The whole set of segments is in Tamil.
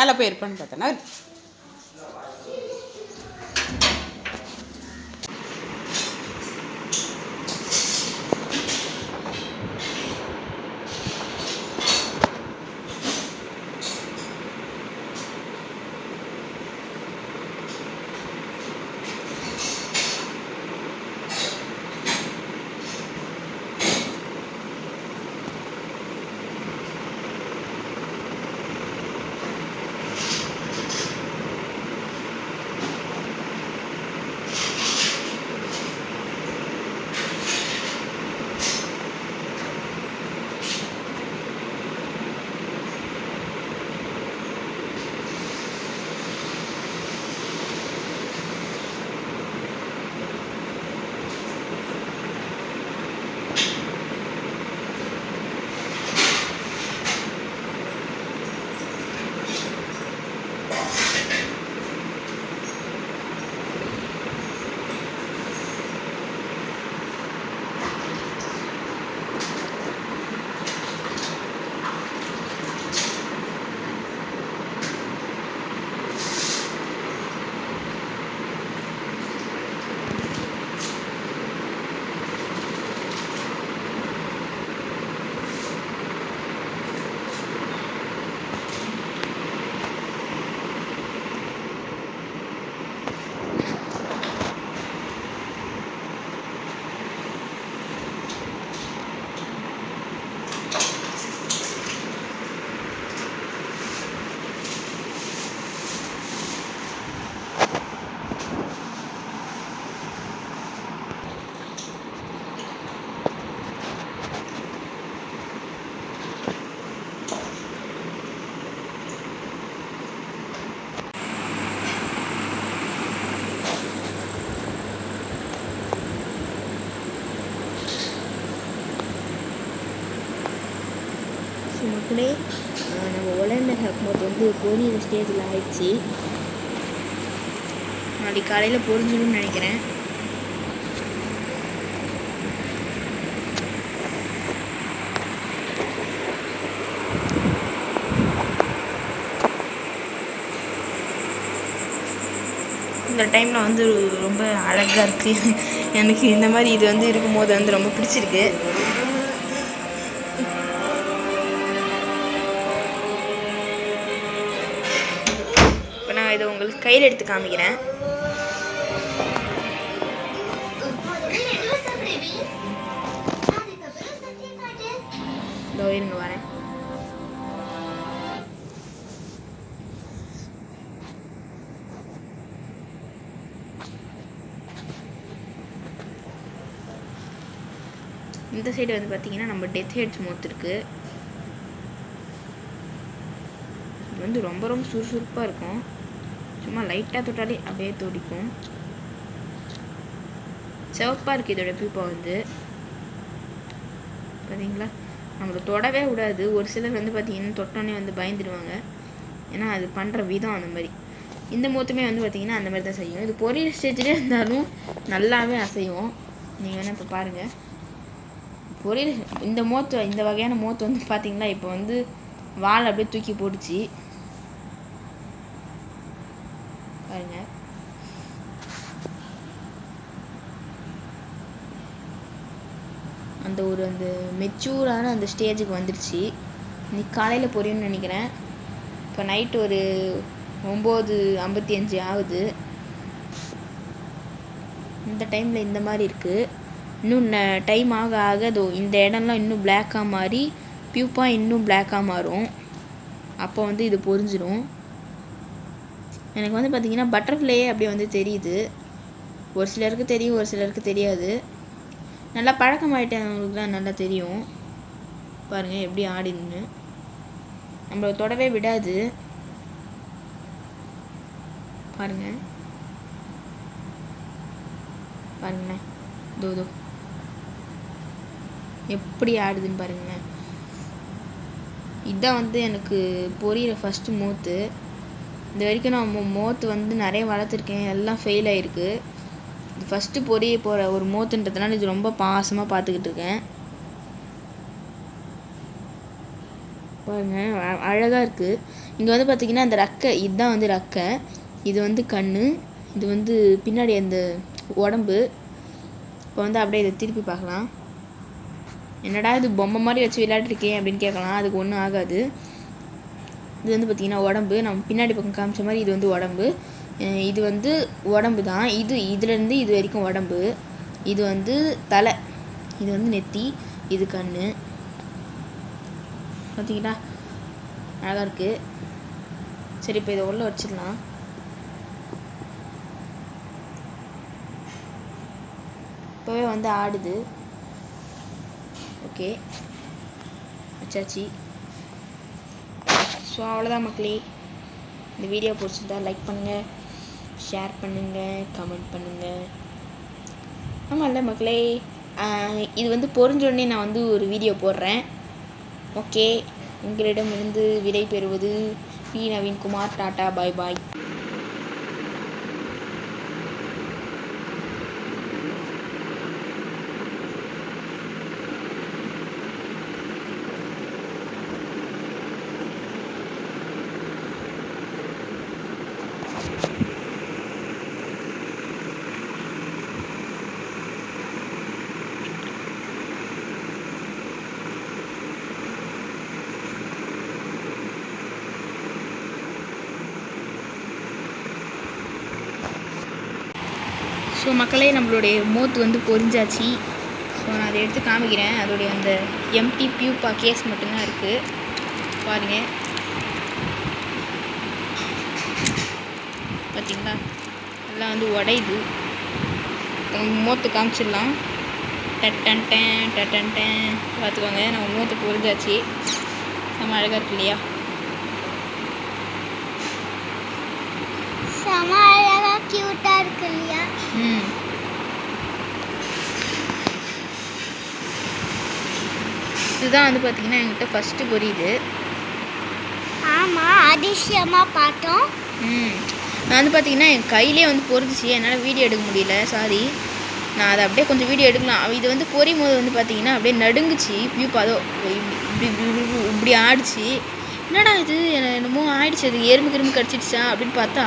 மேலே போய் இருப்பேன்னு பார்த்தோன்னா ஸோ மக்களே நம்ம ஒலண்ட ஹக்மத் வந்து பொரியிற ஸ்டேஜில் ஆயிடுச்சு. நாளைக்கு காலையில் பொரிஞ்சிடும்னு நினைக்கிறேன். இந்த டைமில் வந்து ரொம்ப அழகாக இருக்குது எனக்கு இந்த மாதிரி இது வந்து இருக்கும்போது வந்து ரொம்ப பிடிச்சிருக்கு. கையில் எடுத்து காமிக்கிறேன். இதோ இருங்க வரேன். இந்த சைடு வந்து பார்த்தீங்கன்னா நம்ம டெத் ஹெட்ஸ் மோத் இது வந்து ரொம்ப ரொம்ப சுறுசுறுப்பாக இருக்கும். சும்மா லைட்டாக தொட்டாலே அப்படியே துடிக்கும். சிவப்பாக இருக்குது இதோட பீப்பா வந்து. பார்த்தீங்களா நம்மளை தொடவே விடாது. ஒரு சிலர் வந்து பார்த்தீங்கன்னா தொட்டோன்னே வந்து பயந்துடுவாங்க ஏன்னா அது பண்ணுற விதம் அந்த மாதிரி. இந்த மூத்துமே வந்து பார்த்தீங்கன்னா அந்த மாதிரி தான் செய்யும். இது பொரியல் ஸ்டேஜ்லேயே இருந்தாலும் நல்லாவே அசையும். நீங்கள் வேணால் இப்போ பாருங்கள் பொரியல் இந்த மோத்து இந்த வகையான மோத்து வந்து பார்த்தீங்களா இப்போ வந்து வாழை அப்படியே தூக்கி போட்டுச்சு. பாருங்க அந்த ஒரு அந்த மெச்சூரான அந்த ஸ்டேஜுக்கு வந்துடுச்சு இன்னைக்கு காலையில் பொரியும்னு நினைக்கிறேன். இப்போ நைட் ஒரு ஒம்பது ஐம்பத்தி அஞ்சு ஆகுது. இந்த டைமில் இந்த மாதிரி இருக்குது இன்னும் டைம் ஆக ஆக அதோ இந்த இடம்லாம் இன்னும் பிளாக்காக மாறி பியூப்பாக இன்னும் பிளாக்காக மாறும். அப்போ வந்து இது பொரிஞ்சிடும் எனக்கு வந்து பார்த்திங்கன்னா பட்டர்ஃப்ளையே அப்படி வந்து தெரியுது. ஒரு சிலருக்கு தெரியும் ஒரு சிலருக்கு தெரியாது. நல்லா பழக்கமாயிட்டவங்களுக்குலாம் நல்லா தெரியும். பாருங்கள் எப்படி ஆடின்னு. நம்மளை தொடவே விடாது. பாருங்க. பாருங்களேன். தோதோ எப்படி ஆடுதுன்னு பாருங்களேன். இதான் வந்து எனக்கு பொரியிற ஃபஸ்ட்டு மூத்து. இது வரைக்கும் நான் மோத்து வந்து நிறைய வளர்த்துருக்கேன். எல்லாம் ஃபெயில் ஆயிருக்கு. இது ஃபஸ்ட்டு பொரிய போகிற ஒரு மோத்துன்றதுனால இது ரொம்ப பாசமாக பார்த்துக்கிட்டு இருக்கேன். பாருங்க அ- இருக்குது இங்கே வந்து பார்த்தீங்கன்னா அந்த ரக்கை இதுதான் வந்து ரக்கை. இது வந்து கண் இது வந்து பின்னாடி அந்த உடம்பு. இப்போ வந்து அப்படியே இதை திருப்பி பார்க்கலாம். என்னடா இது பொம்மை மாதிரி வச்சு விளையாட்டுருக்கேன் அப்படின்னு கேட்கலாம். அதுக்கு ஒன்றும் ஆகாது. இது வந்து பார்த்தீங்கன்னா உடம்பு. நம்ம பின்னாடி பக்கம் காமிச்ச மாதிரி இது வந்து உடம்பு. இது வந்து உடம்பு தான். இது இதுலேருந்து இது வரைக்கும் உடம்பு. இது வந்து தலை. இது வந்து நெத்தி. இது கண் பார்த்திங்களா அழகாக இருக்குது சரி இப்போ இதை உள்ள வச்சிடலாம். இப்போவே வந்து ஆடுது. ஓகே. வச்சாச்சு ஸோ அவ்வளோதான் மக்களே. இந்த வீடியோ பிடிச்சிருந்தா லைக் பண்ணுங்கள் ஷேர் பண்ணுங்கள் கமெண்ட் பண்ணுங்கள் ஆமாம்ல மக்களே. இது வந்து பொறிஞ்சோடனே நான் வந்து ஒரு வீடியோ போடுறேன். ஓகே உங்களிடமிருந்து விடை பெறுவது P Naveenkumar tata bye bye so மக்களே நம்மளுடைய மூத்து வந்து பொரிஞ்சாச்சு. ஸோ நான் அதை எடுத்து காமிக்கிறேன். அதோடைய அந்த எம்டி பியூப்பா கேஸ் மட்டும்தான் இருக்குது பாருங்கள் பார்த்தீங்களா எல்லாம் வந்து உடையுது. நம்ம மூத்து காமிச்சிடலாம். டட்டன் டேன் டட்டன் டேன் பார்த்துக்கோங்க நம்ம மூத்து பொரிஞ்சாச்சு. நம்ம அழகாக இருக்கு இல்லையா? கியூட்டா இருக்கு இல்லையா? ம். இதுதான் வந்து பார்த்தீங்கன்னா என்கிட்ட ஃபஸ்ட்டு புரியுது. ஆமா அதிசயமா பார்த்தோம். ம். நான் வந்து பார்த்தீங்கன்னா என் கையிலே வந்து பொரிஞ்சிச்சு. என்னால் வீடியோ எடுக்க முடியல. சாரி நான் அதை அப்படியே கொஞ்சம் வீடியோ எடுக்கலாம். இது வந்து பொரியும் போது வந்து பார்த்தீங்கன்னா அப்படியே நடுங்குச்சு. வியூ அதோ இப்படி இப்படி ஆடிச்சு. என்னடா இது? என்ன- என்னமோ ஆயிடுச்சு. அது எறும்பு கிரும்பு கடிச்சிடுச்சா அப்படின்னு பார்த்தா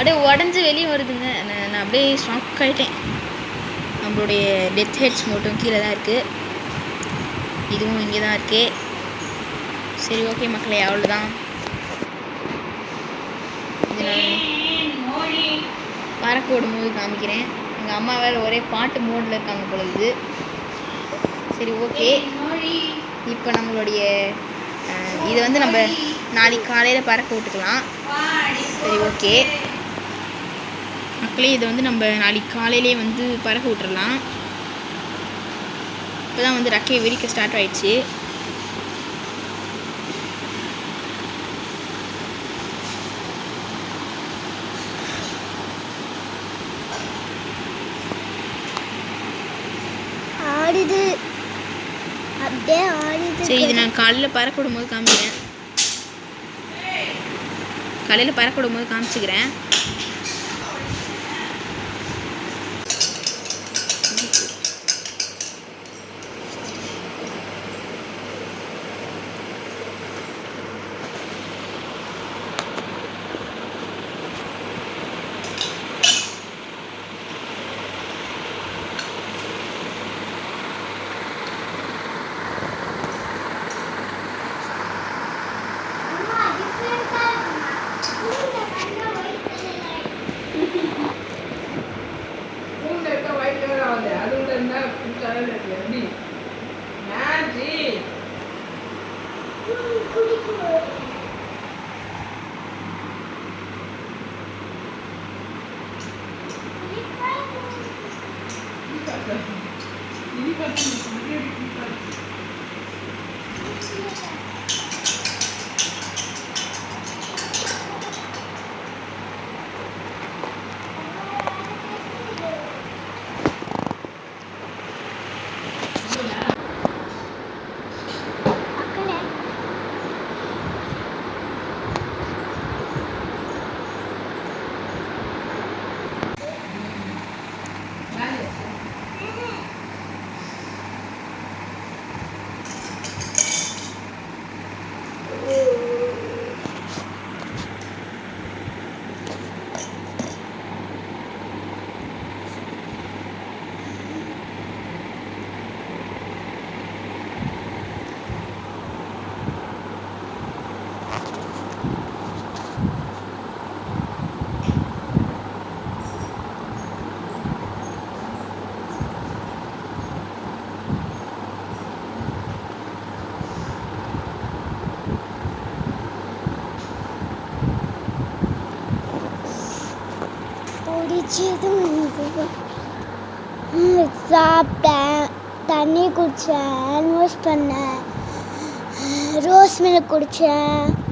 அப்படியே உடஞ்சி வெளியே வருதுங்க. நான் நான் அப்படியே ஷாக் ஆகிட்டேன் நம்மளுடைய டெத் ஹெட்ஸ் மட்டும் கீழே தான் இருக்குது இதுவும் இங்கே தான் இருக்கே. சரி ஓகே மக்களே அவ்வளோதான் இது நான் பறக்க விடும்போது காமிக்கிறேன். எங்கள் அம்மா வேறு ஒரே பாட்டு மோடில் இருக்காங்க பொழுது சரி ஓகே இப்போ நம்மளுடைய இதை இது வந்து நம்ம நாளைக்கு காலையில் பறக்க விட்டுக்கலாம். சரி ஓகே மக்களே இதை வந்து நம்ம நாளைக்கு காலையிலே வந்து பறக்க விட்டுறலாம். இப்போ தான் வந்து ரெக்கையை விரிக்க ஸ்டார்ட் ஆயிடுச்சு. ஆடுது. அப்படியே ஆடுது. சரி இது நான் காலையில் பறக்க விடும்போது காமிக்கிறேன். காலையில் பறக்க விடும்போது காமிச்சுக்கிறேன். சாப்பிட்டேன். தண்ணி குடித்தேன் ஹேண்ட் வாஷ் பண்ணேன். ரோஸ் மில்க் குடித்தேன்